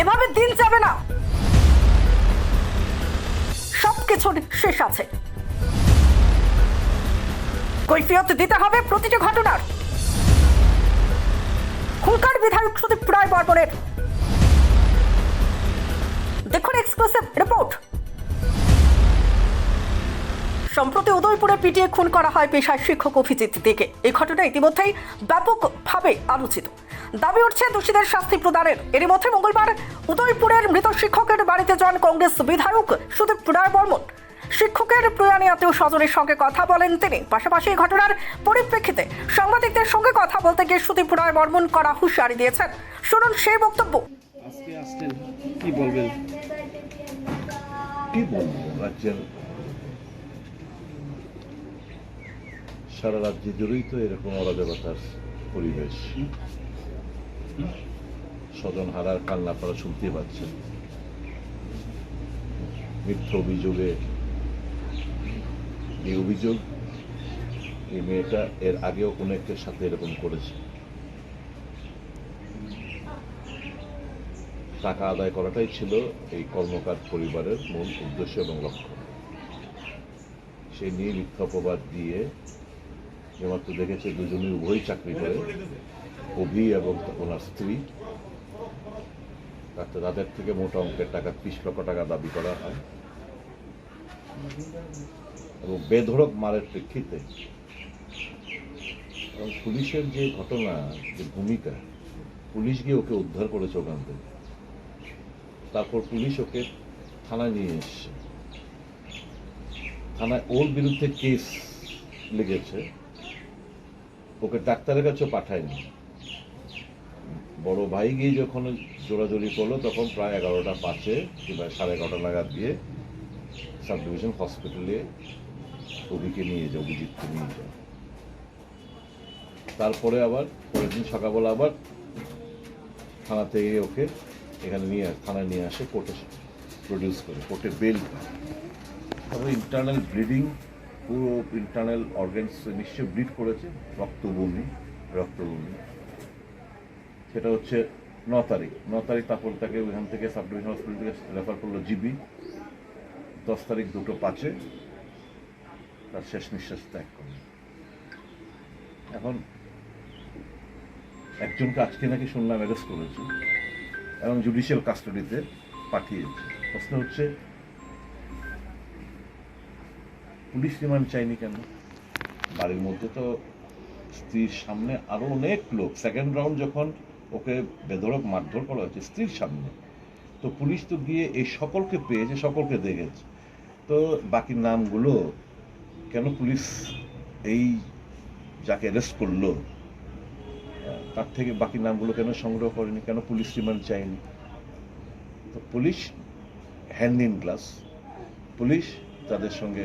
এভাবে দিন যাবে না। সবকিছুর শেষ আছে। কৈফিয়ত দিতে হবে প্রতিটি ঘটনার। হুলকার বিধায়ক সুদীপ রায় বর্মনের। দেখুন এক্সক্লুসিভ রিপোর্ট। সম্প্রতি উদয়পুরে পিটিয়ে খুন করা হয় পেশায় শিক্ষক অভিজিৎ দিকে। এই ঘটনা ইতিমধ্যেই ব্যাপকভাবে আলোচিত। দাবি উঠছে দোষীদের শাস্তি প্রদানের। এরই মধ্যে মঙ্গলবার উদয়পুরের মৃত শিক্ষকের বাড়িতে যান কংগ্রেস বিধায়ক সুদীপ রায় বর্মন। শিক্ষকের প্রয়াণী আত্মীয় স্বজনের সঙ্গে কথা বলেন তিনি। পাশাপাশি এই ঘটনার পরিপ্রেক্ষিতে সাংবাদিকদের সঙ্গে কথা বলতে গিয়ে সুদীপ রায় বর্মন করা হুঁশিয়ারি দিয়েছেন। শুনুন সেই বক্তব্য। আজকে আসলেন কি বলবেন? কি বলব? রাজ্যের সারা রাজ্য জুড়েই তো এরকম অরাজকতার পরিবেশ। স্বজন হারার কান্না আপনারা শুনতে পাচ্ছেন মিথ্য অভিযোগে এই অভিযোগ, এই মেয়েটা এর আগেও অনেকের সাথে এরকম করেছে। টাকা আদায় করাটাই ছিল এই কর্মকার পরিবারের মূল উদ্দেশ্য এবং লক্ষ্য। সেই নিয়ে মিথ্যা অপবাদ দিয়ে যেমাত্র দেখেছে দুজনে উভয়ই চাকরি করে অভি এবং ওনার স্ত্রী। তাদের থেকে মোটা অঙ্কের টাকা ত্রিশ লক্ষ টাকা দাবি করা হয়। এবং বেধড়ক মারের প্রেক্ষিতে এবং পুলিশের যে ঘটনা, যে ভূমিকা, পুলিশ গিয়ে ওকে উদ্ধার করেছে ওখান থেকে। তারপর পুলিশ ওকে থানায় নিয়ে এসছে। থানায় ওর বিরুদ্ধে কেস লেগেছে। ওকে ডাক্তারের কাছেও পাঠায়নি। বড় ভাই গিয়ে যখন জোড়াজোড়ি করল, তখন প্রায় এগারোটা পাঁচে কিংবা সাড়ে এগারোটা নাগাদ দিয়ে সাব ডিভিশন হসপিটালে অভিকে নিয়ে যায়, অভিজিৎকে নিয়ে যায়। তারপরে আবার পরের দিন সকালবেলা আবার থানা থেকে ওকে এখানে নিয়ে থানায় নিয়ে আসে, কোর্টে প্রডিউস করে, কোর্টে বেল তবে ইন্টারনাল ব্লিডিং পুরো ইন্টারনাল অর্গানস নিশ্চয় ব্লিড করেছে, রক্তবমি রক্তবমি। সেটা হচ্ছে ন তারিখ। ন তারিখ তারপর তাকে ওইখান থেকে সাব ডিভিশন হসপিটাল থেকে রেফার করল জিবি দশ তারিখ দুটো পাঁচে তার শেষ নিঃশ্বাস ত্যাগ করল। এখন একজনকে আজকে নাকি শুনলাম অ্যারেস্ট করেছে এবং জুডিশিয়াল কাস্টাডিতে পাঠিয়েছে। প্রশ্ন হচ্ছে, পুলিশ রিমান্ড চাইনি কেন? বাড়ির মধ্যে তো স্ত্রীর সামনে আরও অনেক লোক। সেকেন্ড রাউন্ড যখন ওকে বেধড়ক মারধর করা হয়েছে স্ত্রীর সামনে। তো পুলিশ তো গিয়ে এই সকলকে পেয়েছে, সকলকে দেখেছে। তো বাকি নামগুলো কেন পুলিশ এই যাকে অ্যারেস্ট করল, তার থেকে বাকি নামগুলো কেন সংগ্রহ করেনি, কেন পুলিশ রিমান্ড চায়নি? তো police hand in glass police তাদের সঙ্গে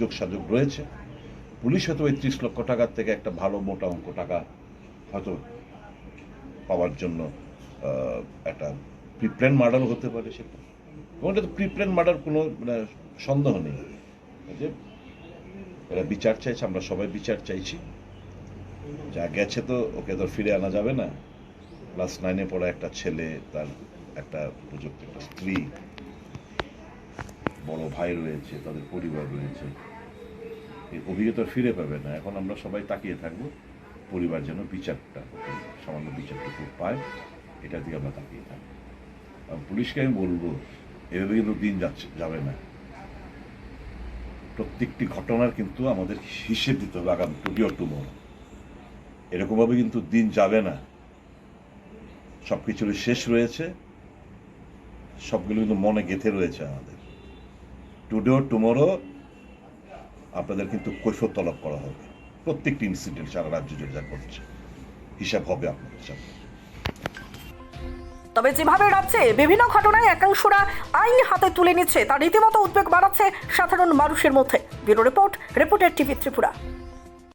যোগসাযোগ রয়েছে। পুলিশ হয়তো ওই ত্রিশ লক্ষ টাকার থেকে একটা ভালো মোটা অঙ্ক টাকা হয়তো পাওয়ার জন্য একটা প্রিপ্ল্যান মার্ডার হতে পারে সেটা। এবং এটা তো প্রিপ্ল্যান মার্ডার কোনো মানে সন্দেহ নেই। যে এরা বিচার চাইছে, আমরা সবাই বিচার চাইছি। যা গেছে তো ওকে তো ফিরে আনা যাবে না। ক্লাস নাইনে পড়া একটা ছেলে, তার একটা উপযুক্ত একটা স্ত্রী, বড় ভাই রয়েছে, তাদের পরিবার রয়েছে। এই অভিজ্ঞতা ফিরে পাবে না। এখন আমরা সবাই তাকিয়ে থাকব। পরিবার যেন বিচারটা সামান্য বিচারটুকু পায়, এটার দিকে আমরা তাকিয়ে আর পুলিশকে আমি বলব, এভাবে কিন্তু দিন যাচ্ছে, যাবে না। প্রত্যেকটি ঘটনার কিন্তু আমাদের হিসেব দিতে হবে আগামী টুডি অর টুমোরো। এরকমভাবে কিন্তু দিন যাবে না। সব কিছুরই শেষ রয়েছে। সবগুলো কিন্তু মনে গেঁথে রয়েছে আমাদের। টুডে টুমোরো আপনাদের কিন্তু কৈফত তলব করা হবে। প্রত্যেকটি ইনসিডেন্ট সারা রাজ্য জুড়ে যা ঘটছে। হিসাব হবে আপনাদের সাথে তবে যেভাবে রাজ্যে বিভিন্ন ঘটনায় একাংশরা আইন হাতে তুলে নিচ্ছে তা রীতিমতো উদ্বেগ বাড়াচ্ছে সাধারণ মানুষের মধ্যে। Bureau report, reporter TV Tripura.